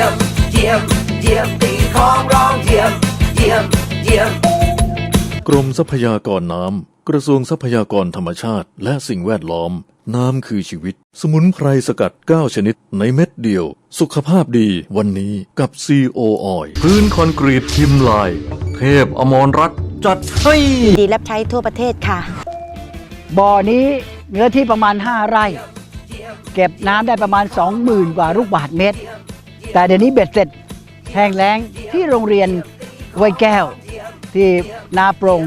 ยี่ยม เยี่ยม เยี่ยมตีของร้องเยี่ยม เยี่ยม เยี่ยม กรมทรัพยากรน้ำ กระทรวงทรัพยากรธรรมชาติ และสิ่งแวดล้อม น้ำคือชีวิต สมุนไพรสกัด 9 ชนิดในเม็ดเดียว สุขภาพดีวันนี้กับ CO Oil พื้นคอนกรีตพิมพ์ลาย เทพอมรรัตน์จัดให้ ดีรับใช้ทั่วประเทศค่ะ บ่อนี้เนื้อที่ประมาณ 5 ไร่ เก็บน้ำได้ประมาณ 20,000 กว่าลูกบาทเมตร แต่เดี๋ยวนี้เบ็ดเสร็จแห้งแล้งที่โรงเรียนห้วยแก้ว ที่นาโปรง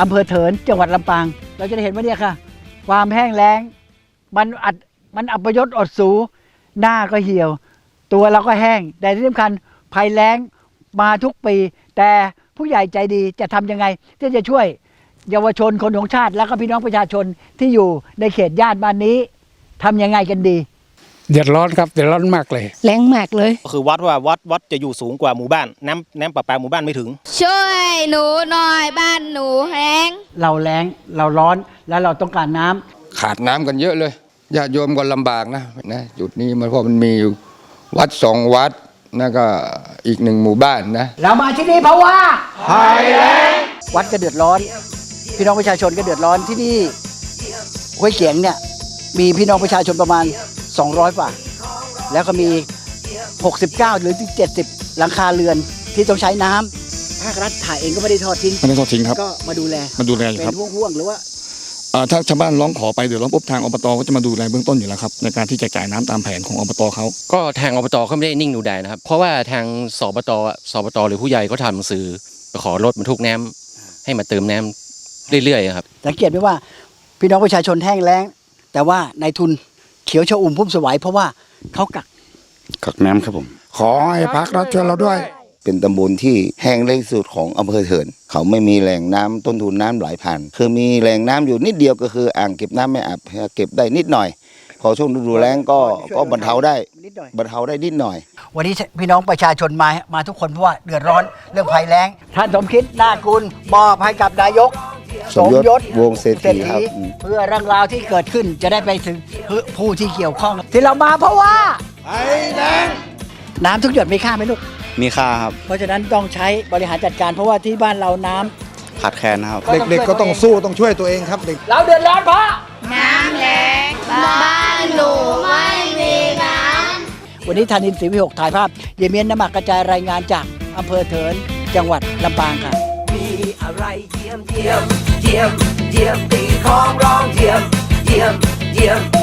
อำเภอเถินจังหวัดลำปาง เราจะได้เห็นว่าเนี่ยค่ะ ความแห้งแล้ง มันอัดมันอับยศอดสู หน้าก็เหี่ยว ตัวเราก็แห้ง แต่ที่สำคัญภัยแล้งมาทุกปี แต่ผู้ใหญ่ใจดีจะทำยังไง ที่จะช่วยเยาวชนคนของชาติ แล้วก็พี่น้องประชาชนที่อยู่ในเขตย่านบ้านนี้ทำยังไงกันดี เดือดร้อนครับเดือดร้อนมากเลย แรงมากเลย ก็คือวัดว่าวัดวัดจะอยู่สูงกว่าหมู่บ้าน น้ำน้ำประปาหมู่บ้านไม่ถึง ช่วยหนูหน่อยบ้านหนูแห้งเราแรงเราร้อนแล้วเราต้องการน้ำขาดน้ำกันเยอะเลยญาติโยมก็ลำบากนะนะจุดนี้มันเพราะมันมีอยู่วัดสองวัดแล้วก็อีกหนึ่งหมู่บ้านนะ เรามาที่นี่เพราะว่าภัยแรงวัดก็เดือดร้อน พี่น้องประชาชนก็เดือดร้อนที่นี่ห้วยเกียงเนี่ยมีพี่น้องประชาชนประมาณ 200กว่า แล้วก็มี 69 หรือที่70 หลังคาเรือนที่ต้องใช้น้ำภาครัฐถ่ายเองก็ไม่ได้ทอดทิ้ง ไม่ได้ทอดทิ้งครับ ก็มาดูแลมาดูแลอยู่เป็ครับนห่วงๆหรือว่าเอ่อถ้าชาวบ้านร้องขอไปเดี๋ยวร้องปุ๊บทางอบตก็จะมาดูแลเบื้องต้นอยู่แล้วครับในการที่จะจ่ายน้ำตามแผนของอบตเขา ก็ทางอบตเขาไม่ได้นิ่งดูดายนะครับ เพราะว่าทางสบตอะสบตหรือผู้ใหญ่เขาทำหนังสือขอรถบรรทุกน้ำให้มาเติมน้ำเรื่อยๆครับ สังเกตไหมว่า พี่น้องประชาชนแห้งแล้ง แต่ว่านายทุน เขียวชอุ่มพุ่มสวัยเพราะว่าเขากักกักน้ำครับผม ขอให้พักรัฐช่วยเราด้วย เป็นตำบลที่แห้งแล้งที่สุดของอำเภอเถิน เขาไม่มีแหล่งน้ำต้นทุนน้ำไหลผ่าน คือมีแหล่งน้ำอยู่นิดเดียวก็คืออ่างเก็บน้ำไม่อาบเก็บได้นิดหน่อย พอช่วงฤดูแล้งก็ก็บรรเทาได้นิดหน่อย บรรเทาได้นิดหน่อย วันนี้พี่น้องประชาชนมามาทุกคนเพราะว่าเดือดร้อนเรื่องภัยแล้ง ท่านสมคิดนากุลมอบให้กับนายก สมยศวงศ์เศรษฐีครับอืม เพื่อเรื่องราวที่เกิดขึ้นจะได้ไปถึงผู้ที่เกี่ยวข้องที่เรามาเพราะว่าภัยแล้งน้ำทุกหยดมีค่าไหมลูก มีค่าครับเพราะฉะนั้นต้องใช้บริหารจัดการเพราะว่าที่บ้านเราน้ำ ขาดแคลนนะครับ เด็กๆก็ต้องสู้ต้องช่วยตัวเองครับเด็ก เราเดือดร้อนเพราะน้ำแรงบ้านหนูไม่มีน้วันนี้ธานินทร์ศรีวิหกถ่ายภาพ เยเมียนน้ำหมักกระจายรายงานจากอำเภอเถินจังหวัดลำปางค่ะ มีอะไรเยี่ยมเยี่ยม เยี่ยมเยี่ยมตีของร้องเยี่ยมเยี่ยมเยี่ยม